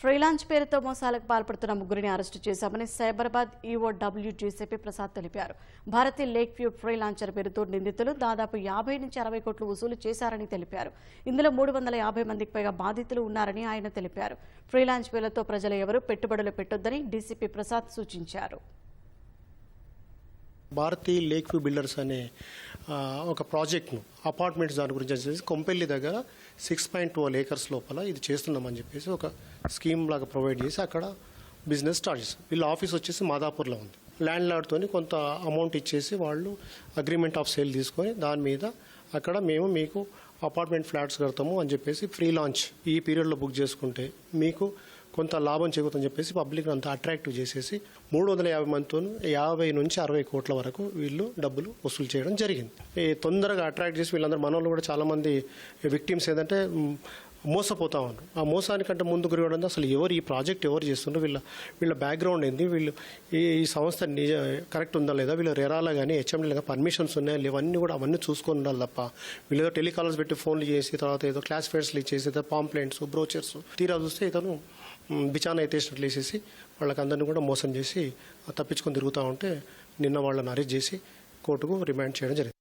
Freelance పేరుతో మోసాలకు పాల్పడుతున్న ముగ్గురిని అరెస్టు చేశామని సైబరాబాద్ ఈఓ డబ్ల్యూ ప్రసాద్ తెలిపారు. భారతీ లేక్ వ్యూ ఫ్రీలాన్సర్ పేరుతో నిందితులు దాదాపు యాభై నుంచి అరవై కోట్లు వసూలు చేశారని తెలిపారు. ఇందులో మూడు వందల యాభై మందికి పైగా బాధితులు ఉన్నారని ఆయన తెలిపారు. ఫ్రీలాన్స్ పేర్లతో ప్రజలు ఎవరూ పెట్టుబడులు పెట్టొద్దని డీసీపీ ప్రసాద్ సూచించారు. భారతీ లేక్ వ్యూ బిల్డర్స్ అనే ఒక ప్రాజెక్ట్ను అపార్ట్మెంట్స్ దాని గురించి వచ్చేసి కొంపెల్లి దగ్గర సిక్స్ పాయింట్ ట్వెల్వ్ ఏకర్స్ లోపల ఇది చేస్తున్నామని చెప్పేసి ఒక స్కీమ్ లాగా ప్రొవైడ్ చేసి అక్కడ బిజినెస్ స్టార్ట్ చేస్తాం వీళ్ళ ఆఫీస్ వచ్చేసి మాదాపూర్లో ఉంది. ల్యాండ్ లాడ్తోని కొంత అమౌంట్ ఇచ్చేసి వాళ్ళు అగ్రిమెంట్ ఆఫ్ సేల్ తీసుకొని దాని మీద అక్కడ మేము మీకు అపార్ట్మెంట్ ఫ్లాట్స్ కడతాము అని చెప్పేసి ఫ్రీ లాంచ్ ఈ పీరియడ్లో బుక్ చేసుకుంటే మీకు కొంత లాభం చేకూరుతుందని చెప్పేసి పబ్లిక్ అంతా అట్రాక్టివ్ చేసేసి మూడు వందల యాభై మందితో యాభై నుంచి అరవై కోట్ల వరకు వీళ్ళు డబ్బులు వసూలు చేయడం జరిగింది. ఈ తొందరగా అట్రాక్ట్ చేసి వీళ్ళందరూ మన వాళ్ళు కూడా చాలా మంది విక్టిమ్స్ ఏంటంటే మోసపోతా ఉన్నారు. ఆ మోసానికంటే ముందు గురి అసలు ఎవరు ఈ ప్రాజెక్ట్ ఎవరు చేస్తున్నారు? వీళ్ళ వీళ్ళ బ్యాక్గ్రౌండ్ ఏంది? వీళ్ళు ఈ ఈ సంస్థ నిజ కరెక్ట్ ఉందా లేదా? వీళ్ళు రెరాలా కానీ హెచ్ఎండీ కానీ పర్మిషన్స్ ఉన్నాయా లేవన్నీ కూడా అవన్నీ చూసుకొని ఉండాలి తప్ప. వీళ్ళు ఏదో టెలికాలర్స్ పెట్టి ఫోన్లు చేసి తర్వాత ఏదో క్లాస్ ఫేర్స్లు ఇచ్చేసి పాంప్లెంట్స్ బ్రోచర్స్ తీరా చూస్తే ఇతను బిచానా ఎత్తేసినట్లు వేసేసి వాళ్ళకి అందరినీ కూడా మోసం చేసి తప్పించుకొని తిరుగుతూ ఉంటే నిన్న వాళ్ళని అరెస్ట్ చేసి కోర్టుకు రిమాండ్ చేయడం జరిగింది.